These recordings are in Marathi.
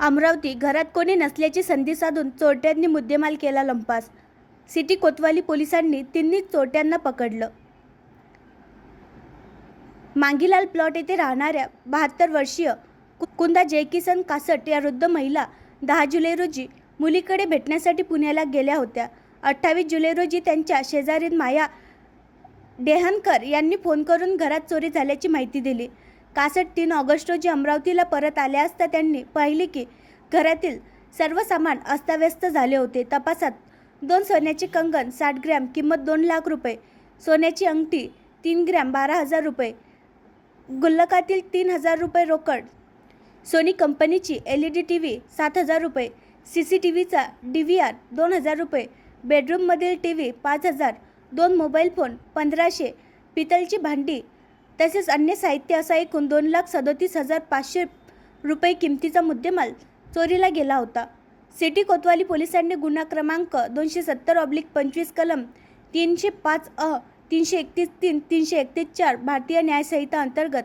अमरावती घरात कोणी नसल्याची संधी साधून चोरट्यांनी मुद्देमाल केला लंपास. सिटी कोतवाली पोलिसांनी तिन्ही चोरट्यांना पकडलं. मांगीलाल प्लॉट येथे राहणाऱ्या बहात्तर वर्षीय कुंदा जयकिसन कासट या वृद्ध महिला दहा जुलै रोजी मुलीकडे भेटण्यासाठी पुण्याला गेल्या होत्या. अठ्ठावीस जुलै रोजी त्यांच्या शेजारी माया डेहनकर यांनी फोन करून घरात चोरी झाल्याची माहिती दिली. कासट तीन ऑगस्ट रोजी अमरावतीला परत आले असता त्यांनी पाहिले की घरातील सर्व सामान अस्ताव्यस्त झाले होते. तपासात दोन सोन्याचे कंगन साठ ग्रॅम किंमत दोन लाख रुपये सोन्याची अंगठी तीन ग्रॅम बारा हजार रुपये गुल्लकातील तीन हजार रुपये रोकड सोनी कंपनीची L E D T V सात हजार रुपये सी सी टी व्हीचा डी व्ही आर दोन हजार रुपये बेडरूममधील टी व्ही पाच हजार दोन मोबाईल फोन पंधराशे पितलची भांडी तसेच अन्य साहित्य असा एकूण दोन लाख सदोतीस हजार पाचशे रुपये किमतीचा मुद्देमाल चोरीला गेला होता. सिटी कोतवाली पोलिसांनी गुन्हा क्रमांक दोनशे सत्तर ऑब्लिक पंचवीस कलम तीनशे पाच अ तीनशे एकतीस तीन तीनशे एकतीस चार भारतीय न्यायसंहिता अंतर्गत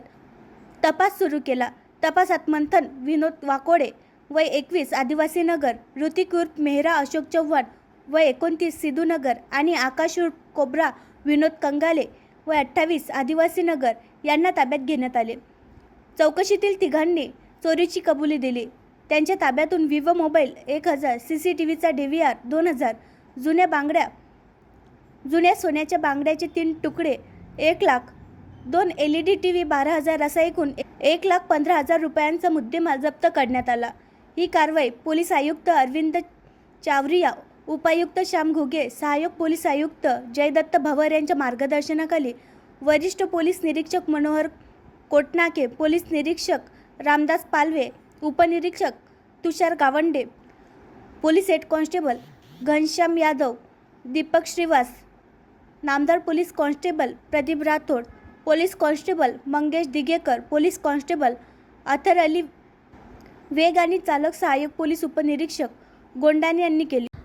तपास सुरू केला. तपासात मंथन विनोद वाकोडे वय एकवीस आदिवासी नगर ऋतिक उर्फ मेहरा अशोक चव्हाण वय एकोणतीस सिद्धूनगर आणि आकाश उर्फ कोब्रा विनोद कंगाले व अठ्ठावीस आदिवासी नगर यांना ताब्यात घेण्यात आले. चौकशीतील तिघांनी चोरीची कबुली दिली. त्यांच्या ताब्यातून विवो मोबाईल एक हजार सी सी टी व्हीचा डी व्ही आर दोन हजार जुन्या बांगड्या जुन्या सोन्याच्या बांगड्याचे तीन तुकडे एक लाख दोन L E D T V बारा हजार असा एकूण एक लाख पंधरा हजार रुपयांचा मुद्देमाल जप्त करण्यात आला. ही कारवाई पोलीस आयुक्त अरविंद चावरिया उपायुक्त श्याम घुगे सहाय्यक पोलीस आयुक्त जयदत्त भवर यांच्या मार्गदर्शनाखाली वरिष्ठ पोलीस निरीक्षक मनोहर कोटनाके पोलीस निरीक्षक रामदास पालवे उपनिरीक्षक Tushar Gawande police head constable Ghanshyam Yadav Deepak Shrivas नामदार police constable Pradeep Rathod police constable Mangesh Digekar police constable Athar Ali Baig आणि चालक सहाय्यक पोलीस उपनिरीक्षक गोंडाने यांनी केली.